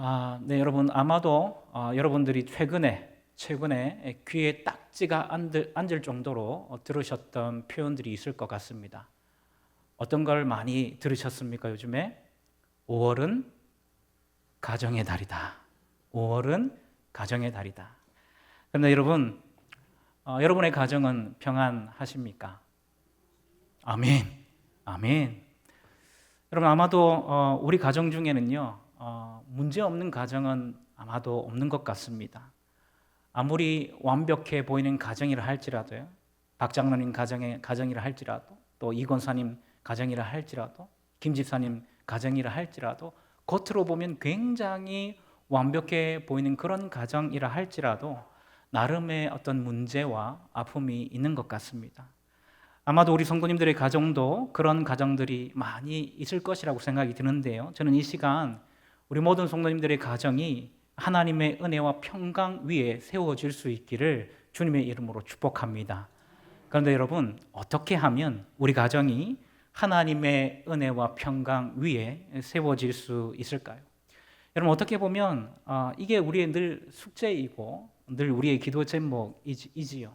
아, 네, 여러분 아마도 어, 여러분들이 최근에 최근에 귀에 딱지가 앉을, 앉을 정도로 어, 들으셨던 표현들이 있을 것 같습니다. 어떤 걸 많이 들으셨습니까? 요즘에 5월은 가정의 달이다. 5월은 가정의 달이다. 그런데 여러분, 어, 여러분의 가정은 평안하십니까? 아멘, 아멘. 여러분 아마도 어, 우리 가정 중에는요 어, 문제 없는 가정은 아마도 없는 것 같습니다. 아무리 완벽해 보이는 가정이라 할지라도요, 박 장로님 가정의 가정이라 할지라도, 또 이권사님 가정이라 할지라도, 김 집사님 가정이라 할지라도, 겉으로 보면 굉장히 완벽해 보이는 그런 가정이라 할지라도 나름의 어떤 문제와 아픔이 있는 것 같습니다. 아마도 우리 성도님들의 가정도 그런 가정들이 많이 있을 것이라고 생각이 드는데요. 저는 이 시간 우리 모든 성도님들의 가정이 하나님의 은혜와 평강 위에 세워질 수 있기를 주님의 이름으로 축복합니다. 그런데 여러분, 어떻게 하면 우리 가정이 하나님의 은혜와 평강 위에 세워질 수 있을까요? 여러분, 어떻게 보면 아, 이게 우리의 늘 숙제이고 늘 우리의 기도 제목이지요.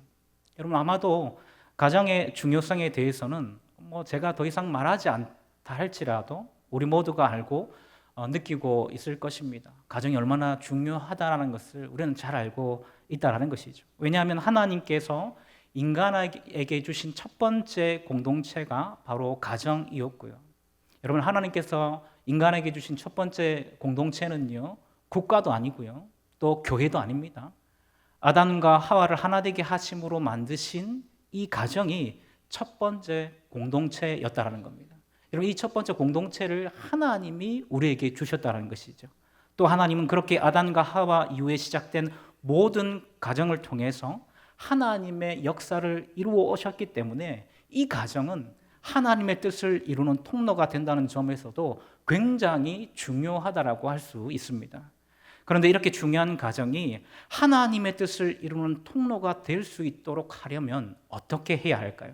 여러분, 아마도 가정의 중요성에 대해서는 뭐 제가 더 이상 말하지 않다 할지라도 우리 모두가 알고 어, 느끼고 있을 것입니다. 가정이 얼마나 중요하다라는 것을 우리는 잘 알고 있다라는 것이죠. 왜냐하면 하나님께서 인간에게 주신 첫 번째 공동체가 바로 가정이었고요. 여러분 하나님께서 인간에게 주신 첫 번째 공동체는요 국가도 아니고요 또 교회도 아닙니다. 아담과 하와를 하나 되게 하심으로 만드신 이 가정이 첫 번째 공동체였다라는 겁니다. 여러분 이 첫 번째 공동체를 하나님이 우리에게 주셨다는 것이죠. 또 하나님은 그렇게 아담과 하와 이후에 시작된 모든 가정을 통해서 하나님의 역사를 이루어 오셨기 때문에 이 가정은 하나님의 뜻을 이루는 통로가 된다는 점에서도 굉장히 중요하다라고 할 수 있습니다. 그런데 이렇게 중요한 가정이 하나님의 뜻을 이루는 통로가 될 수 있도록 하려면 어떻게 해야 할까요?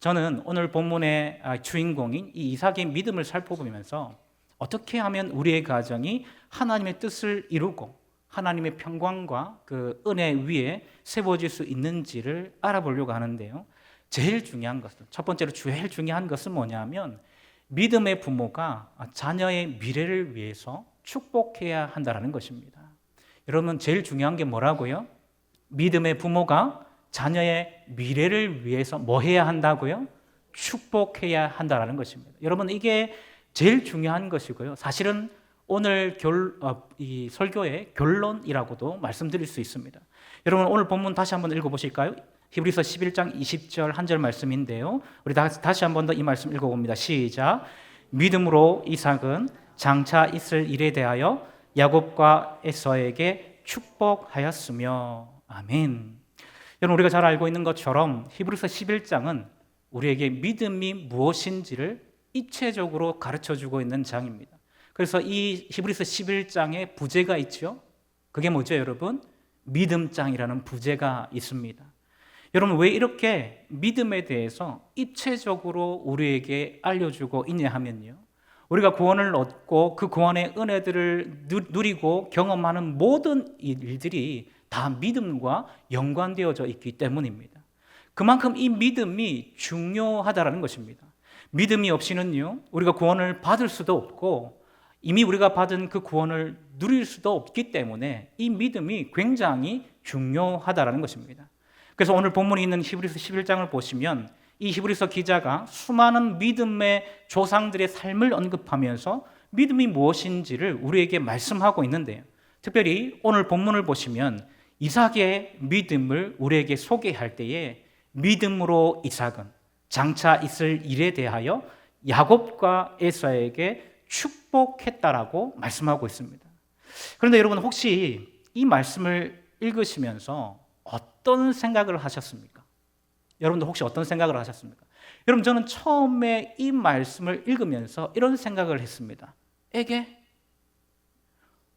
저는 오늘 본문의 주인공인 이 이삭의 믿음을 살펴보면서 어떻게 하면 우리의 가정이 하나님의 뜻을 이루고 하나님의 평강과 그 은혜 위에 세워질 수 있는지를 알아보려고 하는데요. 제일 중요한 것은 첫 번째로 제일 중요한 것은 뭐냐면 믿음의 부모가 자녀의 미래를 위해서 축복해야 한다는 것입니다. 여러분 제일 중요한 게 뭐라고요? 믿음의 부모가 자녀의 미래를 위해서 뭐 해야 한다고요? 축복해야 한다는 것입니다. 여러분 이게 제일 중요한 것이고요. 사실은 오늘 결, 어, 이 설교의 결론이라고도 말씀드릴 수 있습니다. 여러분 오늘 본문 다시 한번 읽어보실까요? 히브리서 11장 20절 한 절 말씀인데요. 우리 다시 한번 더 이 말씀 읽어봅니다. 시작. 믿음으로 이삭은 장차 있을 일에 대하여 야곱과 에서에게 축복하였으며 아멘. 여러분 우리가 잘 알고 있는 것처럼 히브리서 11장은 우리에게 믿음이 무엇인지를 입체적으로 가르쳐 주고 있는 장입니다. 그래서 이 히브리서 11장에 부제가 있죠. 그게 뭐죠, 여러분? 믿음장이라는 부제가 있습니다. 여러분 왜 이렇게 믿음에 대해서 입체적으로 우리에게 알려주고 있냐 하면요. 우리가 구원을 얻고 그 구원의 은혜들을 누리고 경험하는 모든 일들이 다 믿음과 연관되어져 있기 때문입니다. 그만큼 이 믿음이 중요하다라는 것입니다. 믿음이 없이는요, 우리가 구원을 받을 수도 없고 이미 우리가 받은 그 구원을 누릴 수도 없기 때문에 이 믿음이 굉장히 중요하다라는 것입니다. 그래서 오늘 본문에 있는 히브리서 11장을 보시면 이 히브리서 기자가 수많은 믿음의 조상들의 삶을 언급하면서 믿음이 무엇인지를 우리에게 말씀하고 있는데요. 특별히 오늘 본문을 보시면 이삭의 믿음을 우리에게 소개할 때에 믿음으로 이삭은 장차 있을 일에 대하여 야곱과 에사에게 축복했다라고 말씀하고 있습니다. 그런데 여러분 혹시 이 말씀을 읽으시면서 어떤 생각을 하셨습니까? 여러분도 혹시 어떤 생각을 하셨습니까? 여러분 저는 처음에 이 말씀을 읽으면서 이런 생각을 했습니다. 에게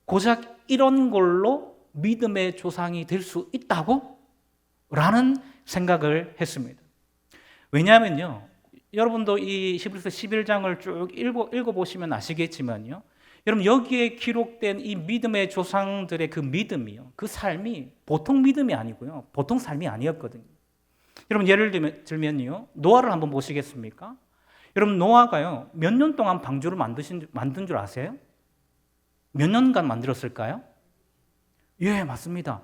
고작 이런 걸로 믿음의 조상이 될 수 있다고? 라는 생각을 했습니다. 왜냐하면요. 여러분도 이 히브리서 11장을 쭉 읽어, 읽어보시면 아시겠지만요. 여러분 여기에 기록된 이 믿음의 조상들의 그 믿음이요. 그 삶이 보통 믿음이 아니고요. 보통 삶이 아니었거든요. 여러분 예를 들면, 들면요. 노아를 한번 보시겠습니까? 여러분 노아가요. 몇 년 동안 방주를 만드신 만든 줄 아세요? 몇 년간 만들었을까요? 예, 맞습니다.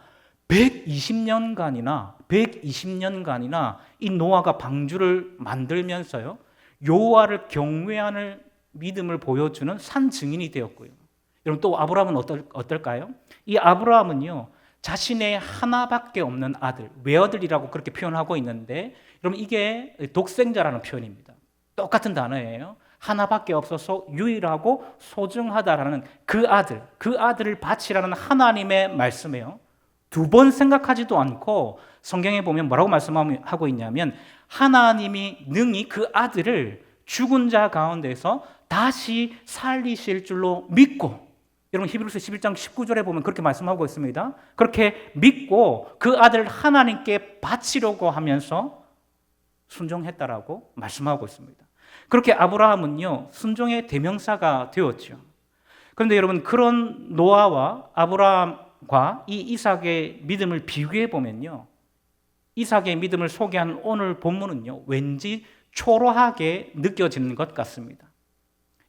120년간이나 120년간이나 이 노아가 방주를 만들면서요. 여호와를 경외하는 믿음을 보여주는 산 증인이 되었고요. 여러분 또 아브라함은 어떨, 어떨까요? 이 아브라함은요. 자신의 하나밖에 없는 아들, 외아들이라고 그렇게 표현하고 있는데 여러분 이게 독생자라는 표현입니다. 똑같은 단어예요. 하나밖에 없어서 유일하고 소중하다라는 그 아들, 그 아들을 바치라는 하나님의 말씀이에요. 두 번 생각하지도 않고 성경에 보면 뭐라고 말씀하고 있냐면 하나님이 능히 그 아들을 죽은 자 가운데서 다시 살리실 줄로 믿고 여러분 히브리서 11장 19절에 보면 그렇게 말씀하고 있습니다. 그렇게 믿고 그 아들 하나님께 바치려고 하면서 순종했다라고 말씀하고 있습니다. 그렇게 아브라함은요, 순종의 대명사가 되었죠. 그런데 여러분, 그런 노아와 아브라함과 이 이삭의 믿음을 비교해 보면요. 이삭의 믿음을 소개한 오늘 본문은요, 왠지 초라하게 느껴지는 것 같습니다.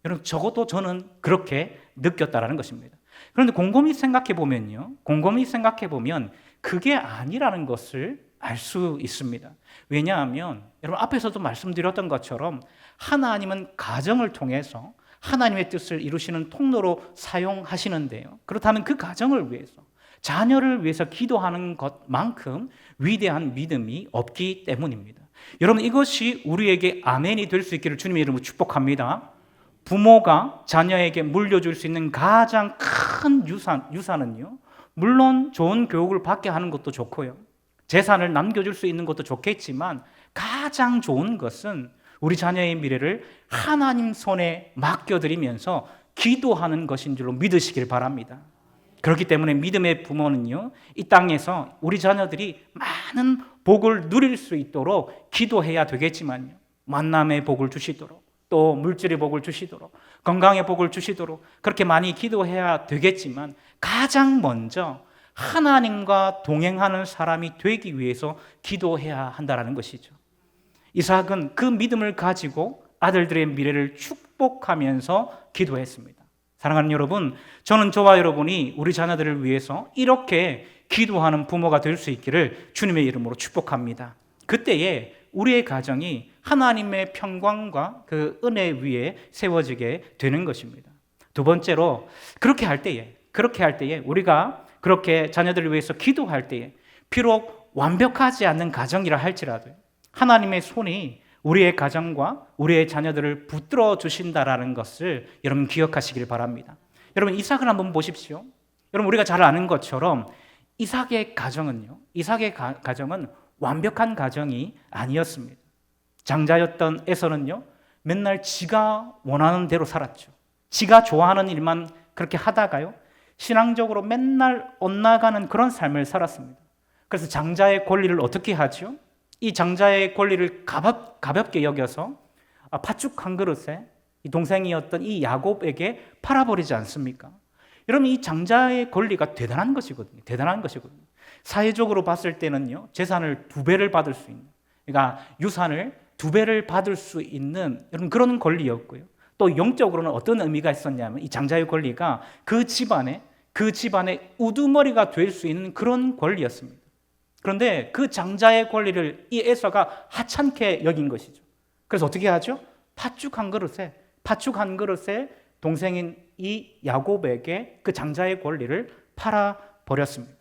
여러분, 적어도 저는 그렇게 느꼈다라는 것입니다. 그런데 곰곰이 생각해 보면요, 곰곰이 생각해 보면 그게 아니라는 것을 알 수 있습니다. 왜냐하면 여러분 앞에서도 말씀드렸던 것처럼 하나님은 가정을 통해서 하나님의 뜻을 이루시는 통로로 사용하시는데요. 그렇다면 그 가정을 위해서 자녀를 위해서 기도하는 것만큼 위대한 믿음이 없기 때문입니다. 여러분 이것이 우리에게 아멘이 될 수 있기를 주님의 이름으로 축복합니다. 부모가 자녀에게 물려줄 수 있는 가장 큰 유산, 유산은요. 물론 좋은 교육을 받게 하는 것도 좋고요. 재산을 남겨줄 수 있는 것도 좋겠지만 가장 좋은 것은 우리 자녀의 미래를 하나님 손에 맡겨드리면서 기도하는 것인 줄로 믿으시길 바랍니다. 그렇기 때문에 믿음의 부모는요, 이 땅에서 우리 자녀들이 많은 복을 누릴 수 있도록 기도해야 되겠지만요, 만남의 복을 주시도록, 또 물질의 복을 주시도록, 건강의 복을 주시도록, 그렇게 많이 기도해야 되겠지만, 가장 먼저 하나님과 동행하는 사람이 되기 위해서 기도해야 한다는 것이죠. 이삭은 그 믿음을 가지고 아들들의 미래를 축복하면서 기도했습니다. 사랑하는 여러분, 저는 저와 여러분이 우리 자녀들을 위해서 이렇게 기도하는 부모가 될 수 있기를 주님의 이름으로 축복합니다. 그때에 우리의 가정이 하나님의 평강과 그 은혜 위에 세워지게 되는 것입니다. 두 번째로 그렇게 할 때에 그렇게 할 때에 우리가 그렇게 자녀들을 위해서 기도할 때에 비록 완벽하지 않는 가정이라 할지라도 하나님의 손이 우리의 가정과 우리의 자녀들을 붙들어 주신다라는 것을 여러분 기억하시길 바랍니다. 여러분 이삭을 한번 보십시오. 여러분 우리가 잘 아는 것처럼 이삭의 가정은요. 이삭의 가, 가정은 완벽한 가정이 아니었습니다. 장자였던 에서는요. 맨날 지가 원하는 대로 살았죠. 지가 좋아하는 일만 그렇게 하다가요. 신앙적으로 맨날 엇나가는 그런 삶을 살았습니다. 그래서 장자의 권리를 어떻게 하죠? 이 장자의 권리를 가볍, 가볍게 여겨서 아, 팥죽 한 그릇에 이 동생이었던 이 야곱에게 팔아버리지 않습니까? 여러분 이 장자의 권리가 대단한 것이거든요. 대단한 것이거든요. 사회적으로 봤을 때는요 재산을 두 배를 받을 수 있는, 그러니까 유산을 두 배를 받을 수 있는 여러분 그런 권리였고요. 또 영적으로는 어떤 의미가 있었냐면 이 장자의 권리가 그 집안에 그 집안의 우두머리가 될 수 있는 그런 권리였습니다. 그런데 그 장자의 권리를 이 에서가 하찮게 여긴 것이죠. 그래서 어떻게 하죠? 팥죽 한 그릇에 팥죽 한 그릇에 동생인 이 야곱에게 그 장자의 권리를 팔아 버렸습니다.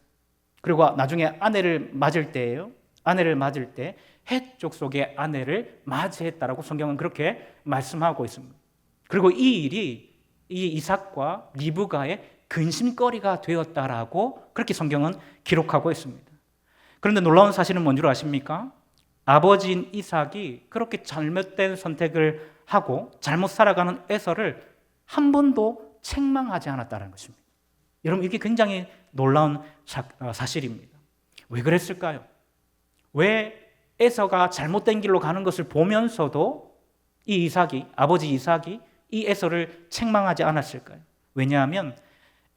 그리고 나중에 아내를 맞을 때예요. 아내를 맞을 때 해쪽 속의 아내를 맞이했다라고 성경은 그렇게 말씀하고 있습니다. 그리고 이 일이 이 이삭과 리브가의 근심거리가 되었다라고 그렇게 성경은 기록하고 있습니다. 그런데 놀라운 사실은 뭔 줄 아십니까? 아버지인 이삭이 그렇게 잘못된 선택을 하고 잘못 살아가는 에서를 한 번도 책망하지 않았다는 것입니다. 여러분 이게 굉장히 놀라운 사, 어, 사실입니다. 왜 그랬을까요? 왜 에서가 잘못된 길로 가는 것을 보면서도 이 이삭이 아버지 이삭이 이 에서를 책망하지 않았을까요? 왜냐하면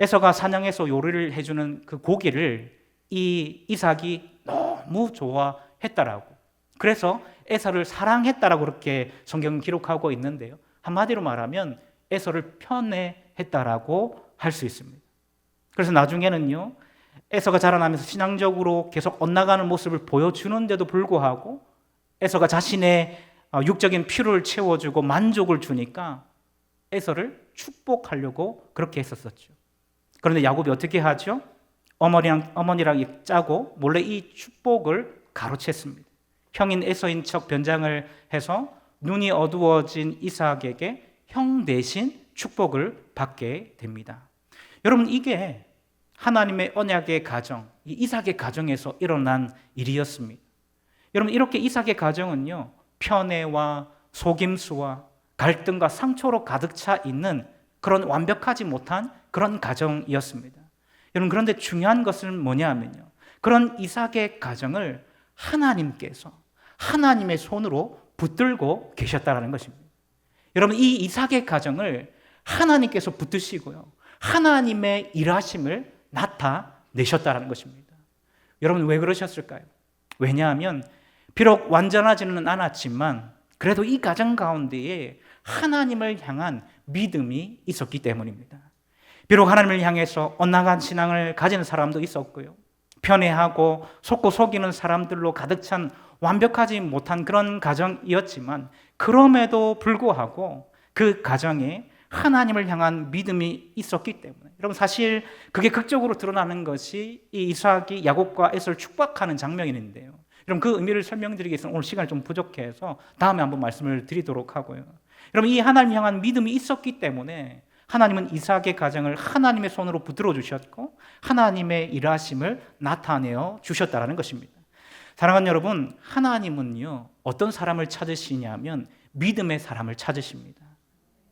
에서가 사냥해서 요리를 해주는 그 고기를 이 이삭이 너무 좋아했다라고. 그래서 에서를 사랑했다라고 그렇게 성경 기록하고 있는데요. 한마디로 말하면 에서를 편애했다라고 할 수 있습니다. 그래서 나중에는요. 에서가 자라나면서 신앙적으로 계속 엇나가는 모습을 보여주는데도 불구하고 에서가 자신의 어, 육적인 필요를 채워주고 만족을 주니까 에서를 축복하려고 그렇게 했었었죠. 그런데 야곱이 어떻게 하죠? 어머니랑 어머니랑 짜고 몰래 이 축복을 가로챘습니다. 형인 에서인 척 변장을 해서 눈이 어두워진 이삭에게 형 대신 축복을 받게 됩니다. 여러분 이게 하나님의 언약의 가정, 이 이삭의 가정에서 일어난 일이었습니다. 여러분 이렇게 이삭의 가정은요 편애와 속임수와 갈등과 상처로 가득 차 있는 그런 완벽하지 못한 그런 가정이었습니다. 여러분 그런데 중요한 것은 뭐냐면요 그런 이삭의 가정을 하나님께서 하나님의 손으로 붙들고 계셨다라는 것입니다. 여러분 이 이삭의 가정을 하나님께서 붙드시고요 하나님의 일하심을 나타내셨다라는 것입니다. 여러분 왜 그러셨을까요? 왜냐하면 비록 완전하지는 않았지만 그래도 이 가정 가운데에 하나님을 향한 믿음이 있었기 때문입니다. 비록 하나님을 향해서 엇나간 신앙을 가진 사람도 있었고요. 편애하고 속고 속이는 사람들로 가득 찬 완벽하지 못한 그런 가정이었지만 그럼에도 불구하고 그 가정에 하나님을 향한 믿음이 있었기 때문에 여러분 사실 그게 극적으로 드러나는 것이 이 이삭이 야곱과 에서를 축복하는 장면인데요. 여러분 그 의미를 설명드리기 위해서 오늘 시간이 좀 부족해서 다음에 한번 말씀을 드리도록 하고요. 여러분 이 하나님 향한 믿음이 있었기 때문에 하나님은 이삭의 가정을 하나님의 손으로 붙들어 주셨고 하나님의 일하심을 나타내어 주셨다라는 것입니다. 사랑하는 여러분, 하나님은요 어떤 사람을 찾으시냐면 믿음의 사람을 찾으십니다.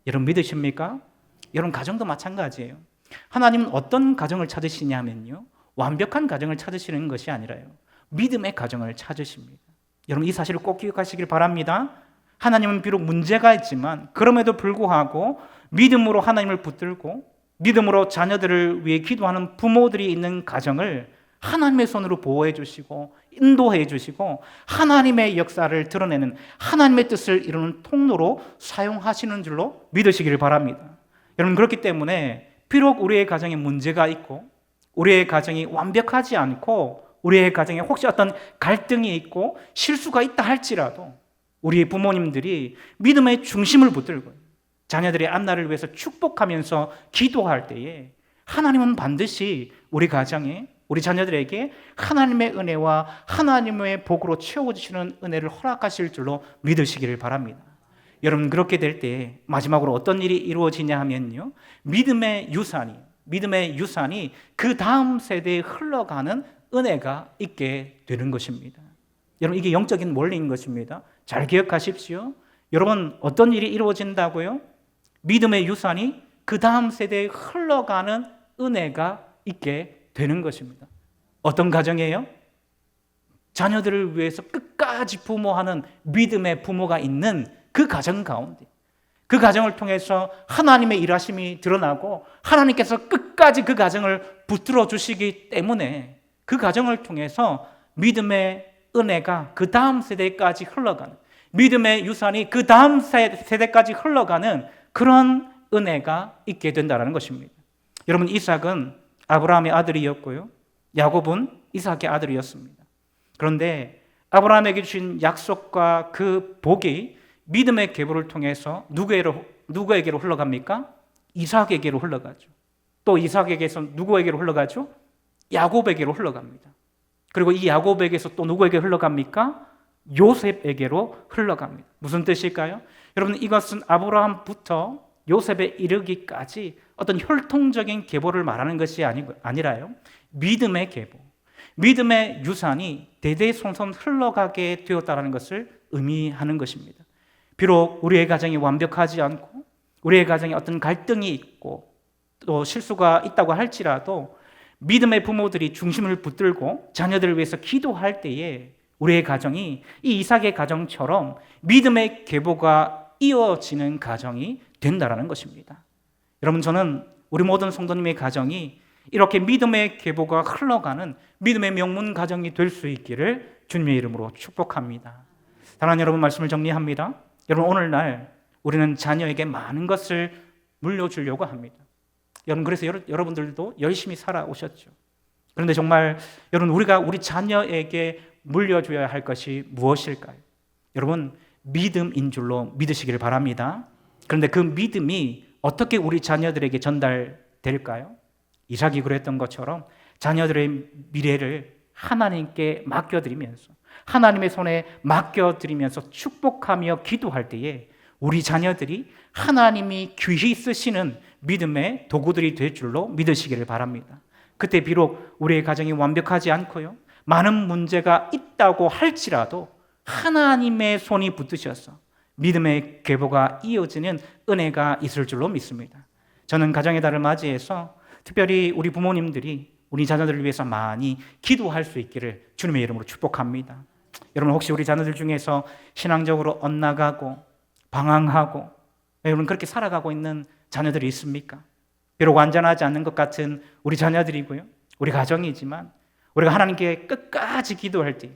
여러분 믿으십니까? 여러분 가정도 마찬가지예요. 하나님은 어떤 가정을 찾으시냐면요 완벽한 가정을 찾으시는 것이 아니라요 믿음의 가정을 찾으십니다. 여러분 이 사실을 꼭 기억하시길 바랍니다. 하나님은 비록 문제가 있지만 그럼에도 불구하고 믿음으로 하나님을 붙들고 믿음으로 자녀들을 위해 기도하는 부모들이 있는 가정을 하나님의 손으로 보호해 주시고 인도해 주시고 하나님의 역사를 드러내는 하나님의 뜻을 이루는 통로로 사용하시는 줄로 믿으시기를 바랍니다. 여러분 그렇기 때문에 비록 우리의 가정에 문제가 있고 우리의 가정이 완벽하지 않고 우리의 가정에 혹시 어떤 갈등이 있고 실수가 있다 할지라도 우리 부모님들이 믿음의 중심을 붙들고 자녀들의 앞날을 위해서 축복하면서 기도할 때에 하나님은 반드시 우리 가정에 우리 자녀들에게 하나님의 은혜와 하나님의 복으로 채워주시는 은혜를 허락하실 줄로 믿으시기를 바랍니다. 여러분 그렇게 될 때 마지막으로 어떤 일이 이루어지냐 하면요 믿음의 유산이 믿음의 유산이 그 다음 세대에 흘러가는 은혜가 있게 되는 것입니다. 여러분 이게 영적인 원리인 것입니다. 잘 기억하십시오. 여러분 어떤 일이 이루어진다고요? 믿음의 유산이 그 다음 세대에 흘러가는 은혜가 있게 되는 것입니다. 어떤 가정이에요? 자녀들을 위해서 끝까지 부모하는 믿음의 부모가 있는 그 가정 가운데 그 가정을 통해서 하나님의 일하심이 드러나고 하나님께서 끝까지 그 가정을 붙들어 주시기 때문에 그 가정을 통해서 믿음의 은혜가 그 다음 세대까지 흘러가는 믿음의 유산이 그 다음 세대까지 흘러가는 그런 은혜가 있게 된다는 것입니다. 여러분 이삭은 아브라함의 아들이었고요. 야곱은 이삭의 아들이었습니다. 그런데 아브라함에게 주신 약속과 그 복이 믿음의 계보를 통해서 누구에게로, 누구에게로 흘러갑니까? 이삭에게로 흘러가죠. 또 이삭에게서 누구에게로 흘러가죠? 야곱에게로 흘러갑니다. 그리고 이 야곱에게서 또 누구에게 흘러갑니까? 요셉에게로 흘러갑니다. 무슨 뜻일까요? 여러분 이것은 아브라함부터 요셉에 이르기까지 어떤 혈통적인 계보를 말하는 것이 아니고 아니라요. 믿음의 계보. 믿음의 유산이 대대손손 흘러가게 되었다는 것을 의미하는 것입니다. 비록 우리의 가정이 완벽하지 않고 우리의 가정에 어떤 갈등이 있고 또 실수가 있다고 할지라도 믿음의 부모들이 중심을 붙들고 자녀들을 위해서 기도할 때에 우리의 가정이 이 이삭의 가정처럼 믿음의 계보가 이어지는 가정이 된다라는 것입니다. 여러분 저는 우리 모든 성도님의 가정이 이렇게 믿음의 계보가 흘러가는 믿음의 명문 가정이 될 수 있기를 주님의 이름으로 축복합니다. 사랑하는 여러분 말씀을 정리합니다. 여러분 오늘날 우리는 자녀에게 많은 것을 물려주려고 합니다. 여러분 그래서 여러, 여러 분들도 열심히 살아오셨죠. 그런데 정말 여러분 우리가 우리 자녀에게 물려줘야 할 것이 무엇일까요? 여러분 믿음인 줄로 믿으시기를 바랍니다. 그런데 그 믿음이 어떻게 우리 자녀들에게 전달될까요? 이삭이 그랬던 것처럼 자녀들의 미래를 하나님께 맡겨드리면서 하나님의 손에 맡겨드리면서 축복하며 기도할 때에 우리 자녀들이 하나님이 귀히 쓰시는 믿음의 도구들이 될 줄로 믿으시기를 바랍니다. 그때 비록 우리의 가정이 완벽하지 않고요. 많은 문제가 있다고 할지라도 하나님의 손이 붙으셔서 믿음의 계보가 이어지는 은혜가 있을 줄로 믿습니다. 저는 가정의 달을 맞이해서 특별히 우리 부모님들이 우리 자녀들을 위해서 많이 기도할 수 있기를 주님의 이름으로 축복합니다. 여러분 혹시 우리 자녀들 중에서 신앙적으로 엇나가고 방황하고 여러분 그렇게 살아가고 있는 자녀들이 있습니까? 비록 완전하지 않는 것 같은 우리 자녀들이고요. 우리 가정이지만 우리가 하나님께 끝까지 기도할 때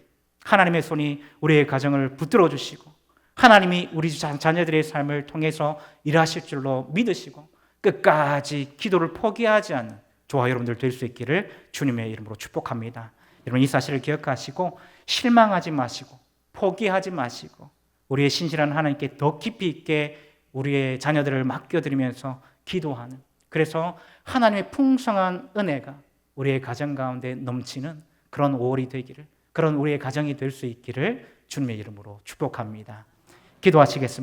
하나님의 손이 우리의 가정을 붙들어 주시고 하나님이 우리 자- 자녀들의 삶을 통해서 일하실 줄로 믿으시고 끝까지 기도를 포기하지 않는 저와 여러분들 될 수 있기를 주님의 이름으로 축복합니다. 여러분 이 사실을 기억하시고 실망하지 마시고 포기하지 마시고 우리의 신실한 하나님께 더 깊이 있게 우리의 자녀들을 맡겨드리면서 기도하는 그래서 하나님의 풍성한 은혜가 우리의 가정 가운데 넘치는 그런 5월이 되기를 그런 우리의 가정이 될 수 있기를 주님의 이름으로 축복합니다. 기도하시겠습니다.